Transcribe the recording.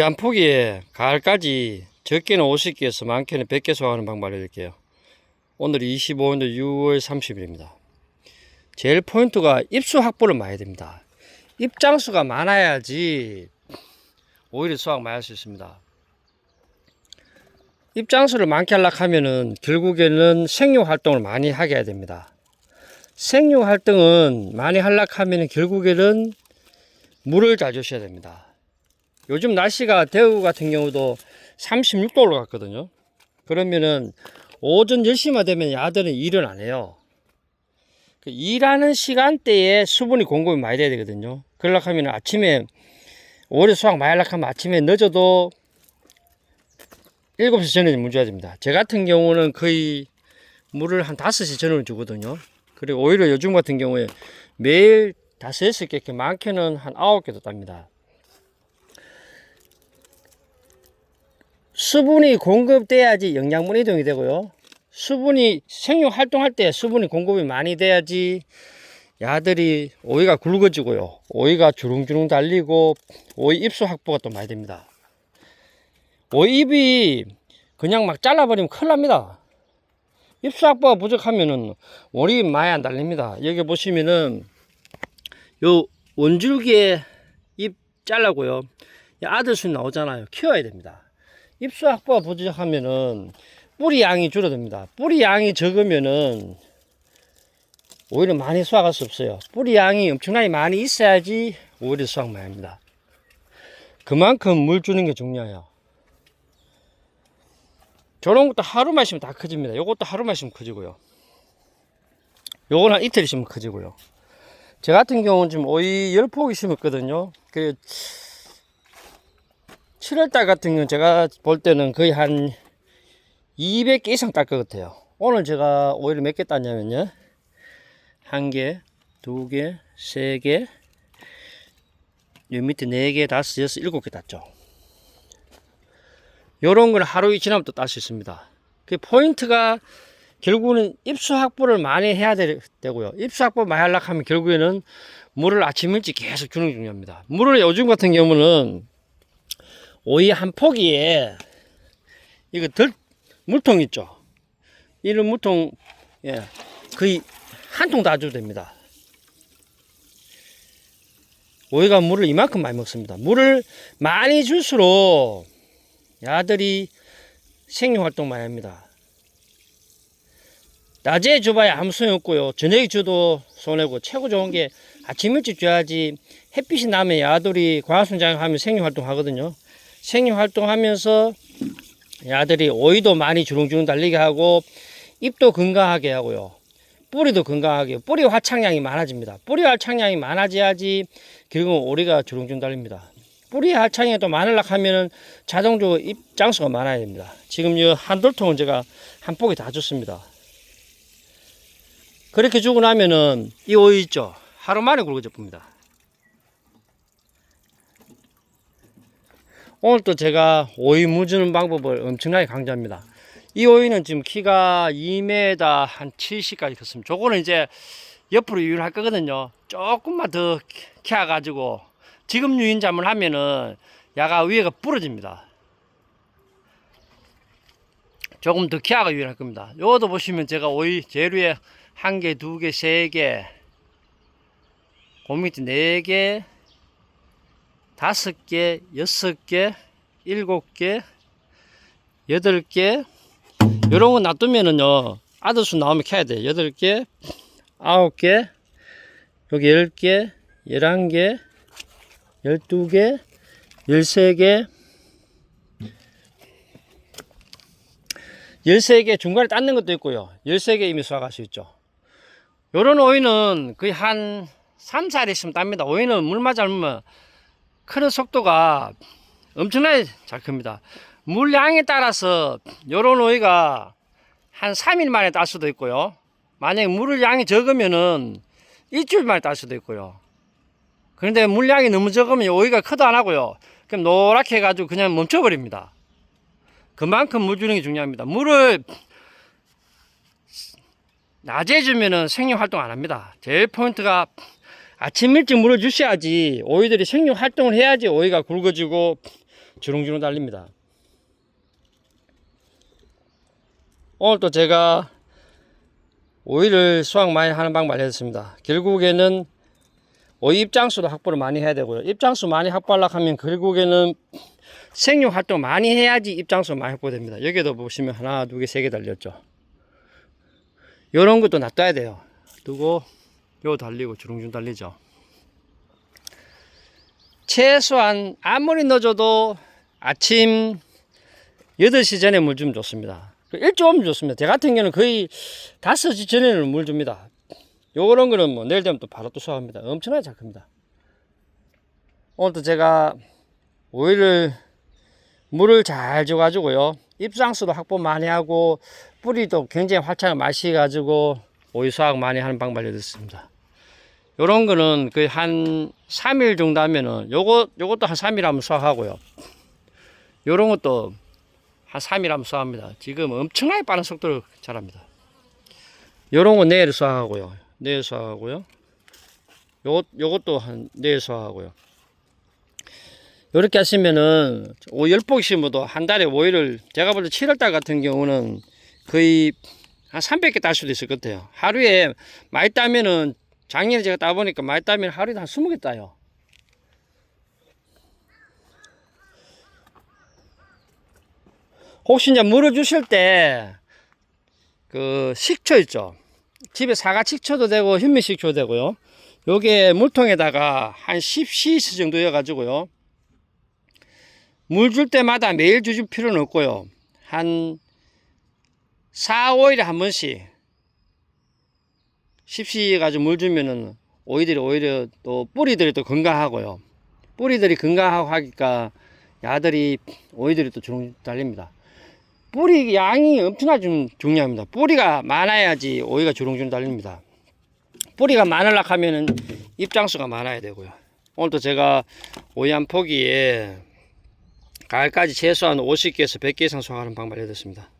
한 포기에 가을까지 적게는 50개에서 많게는 100개 소화하는 방법 알려드릴게요. 오늘이 25년도 6월 30일입니다. 제일 포인트가 입수 확보를 많이 됩니다. 입장수가 많아야지 오이를 수확 많이 할 수 있습니다. 입장수를 많게 하려고 하면은 결국에는 생육 활동을 많이 하게 해야 됩니다. 생육 활동은 많이 하려고 하면은 결국에는 물을 잘 주셔야 됩니다. 요즘 날씨가 대구 같은 경우도 36도로 갔거든요. 그러면은 오전 10시만 되면 야들은 일을 안 해요. 그 일하는 시간대에 수분이 공급이 많이 돼야 되거든요. 그러려고 하면 아침에 오래 수확 많이 하려고 하면 아침에 늦어도 7시 전에 물 줘야 됩니다. 제 같은 경우는 거의 물을 한 5시 전에 주거든요. 그리고 오히려 요즘 같은 경우에 매일 5, 6개, 이렇게 많게는 한 9개도 땁니다. 수분이 공급돼야지 영양분 이동이 되고요. 수분이 생육 활동할 때 수분이 공급이 많이 돼야지 야들이 오이가 굵어지고요. 오이가 주릉주릉 달리고 오이 입수 확보가 또 많이 됩니다. 오이 잎이 그냥 막 잘라버리면 큰일 납니다. 입수 확보가 부족하면은 오이 많이 안 달립니다. 여기 보시면은 요 원줄기에 잎 잘라고요. 아들순 나오잖아요. 키워야 됩니다. 입수 확보가 부족하면은 뿌리 양이 줄어듭니다. 뿌리 양이 적으면은 오히려 많이 수확할 수 없어요. 뿌리 양이 엄청나게 많이 있어야지 오히려 수확 많이 합니다. 그만큼 물 주는 게 중요해요. 저런 것도 하루 마시면 다 커집니다. 요것도 하루 마시면 커지고요. 요거는 한 이틀 있으면 커지고요. 제 같은 경우는 지금 오이 10포기 심었거든요. 그 7월달 같은 경우는 제가 볼 때는 거의 한 200개 이상 딸 것 같아요. 오늘 제가 오이를 몇개 땄냐면요. 한 개, 두 개, 세 개, 요 밑에 네 개, 다섯, 여섯, 일곱 개 땄죠. 요런 걸 하루 지나면 또 딸 수 있습니다. 그 포인트가 결국은 입수 확보를 많이 해야 되, 고요 입수 확보 많이 하려고 하면 결국에는 물을 아침 일찍 계속 주는 게 중요합니다. 물을 요즘 같은 경우는 오이 한 포기에 이거 덜 물통 있죠. 이런 물통 예 거의 한 통 다 줘도 됩니다. 오이가 물을 이만큼 많이 먹습니다. 물을 많이 줄수록 야들이 생육 활동 많이 합니다. 낮에 줘봐야 아무 소용 없고요. 저녁에 줘도 손해고 최고 좋은 게 아침 일찍 줘야지 햇빛이 나면 야들이 광합성장하면 생육 활동 하거든요. 생육 활동하면서 야들이 오이도 많이 주렁주렁 달리게 하고 잎도 건강하게 하고요. 뿌리도 건강하게 뿌리 활착량이 많아집니다. 뿌리 활착량이 많아져야지 결국 오리가 주렁주렁 달립니다. 뿌리 활착량이 또 많으려고 하면은 자동적으로 잎 장수가 많아야 됩니다. 지금 이 한돌통은 제가 한 포기 다 줬습니다. 그렇게 주고 나면은 이 오이 있죠. 하루 만에 굵어져 봅니다. 오늘 또 제가 오이 무주는 방법을 엄청나게 강조합니다. 이 오이는 지금 키가 2m 한 70까지 컸습니다. 저거는 이제 옆으로 유인할 거거든요. 조금만 더 키워가지고 지금 유인 잠을 하면은 야가 위에가 부러집니다. 조금 더 키워가 유인할 겁니다. 요것도 보시면 제가 오이 위에 한 개, 두 개, 세 개, 그 밑에 네 개, 다섯 개, 여섯 개, 일곱 개, 여덟 개, 요런 거 놔두면은요, 아들수 나오면 캐야 돼. 여덟 개, 아홉 개, 여기 열 개, 열한 개, 열두 개, 열세 개, 열세 개 중간에 땄는 것도 있고요. 열세 개 이미 수확할 수 있죠. 요런 오이는 거의 한 3, 4일 있으면 땁니다. 오이는 물만 잘면 크는 속도가 엄청나게 잘 큽니다. 물량에 따라서 요런 오이가 한 3일 만에 딸 수도 있고요. 만약에 물 양이 적으면은 일주일 만에 딸 수도 있고요. 그런데 물량이 너무 적으면 오이가 크도 안 하고요. 그럼 노랗게 해가지고 그냥 멈춰버립니다. 그만큼 물 주는 게 중요합니다. 물을 낮에 주면은 생육 활동 안 합니다. 제일 포인트가 아침 일찍 물을 주셔야지 오이들이 생육 활동을 해야지 오이가 굵어지고 주렁주렁 달립니다. 오늘 또 제가 오이를 수확 많이 하는 방법을 알려드렸습니다. 결국에는 오이 입장수도 확보를 많이 해야 되고요. 입장수 많이 확보하려고 하면 결국에는 생육 활동 많이 해야지 입장수 많이 확보됩니다. 여기도 보시면 하나, 두 개, 세 개 달렸죠. 요런 것도 놔둬야 돼요. 두고 요 달리고 주렁주렁 달리죠. 최소한 아무리 넣어줘도 아침 8시 전에 물 주면 좋습니다. 그 일찍 오면 좋습니다. 제 같은 경우는 거의 5시 전에는 물 줍니다. 요런 거는 뭐 내일 되면 또 바로 또 수확합니다. 엄청나게 잘 큽니다. 오늘도 제가 오이를 물을 잘 줘가지고요. 입상수도 확보 많이 하고 뿌리도 굉장히 활창을 마시가지고 오이 수확 많이 하는 방법 알려드렸습니다. 요런 거는 거의 한 3일 정도 하면은 요거 요것도 한 3일 하면 수확하고요. 요런 것도 한 3일 하면 수확합니다. 지금 엄청나게 빠른 속도로 자랍니다. 요런 거 내일 수확하고요. 내일 수확하고요. 요 요것도 한 내일 수확하고요. 요렇게 하시면은 오 열폭 심어도 한 달에 오이를 제가 볼 때 7월 달 같은 경우는 거의 한 300개 딸 수도 있을 것 같아요. 하루에 많이 따면은 작년에 제가 따보니까 많이 따면 하루에 한 20개 따요. 혹시 이제 물을 주실 때 그 식초 있죠. 집에 사과 식초도 되고 현미 식초도 되고요. 요게 물통에다가 한 10cc 정도 여 가지고요. 물 줄 때마다 매일 주실 필요는 없고요. 한 4, 5일에 한 번씩 10cc 가지고 물 주면은 오이들이 오히려 또 뿌리들이 또 건강하고요. 뿌리들이 건강하고 하니까 야들이 오이들이 또 주렁 달립니다. 뿌리 양이 엄청나게 좀 중요합니다. 뿌리가 많아야지 오이가 주렁주렁 달립니다. 뿌리가 많으려고 하면은 입장수가 많아야 되고요. 오늘도 제가 오이 한 포기에 가을까지 최소한 50개에서 100개 이상 수확하는 방법 알려드렸습니다.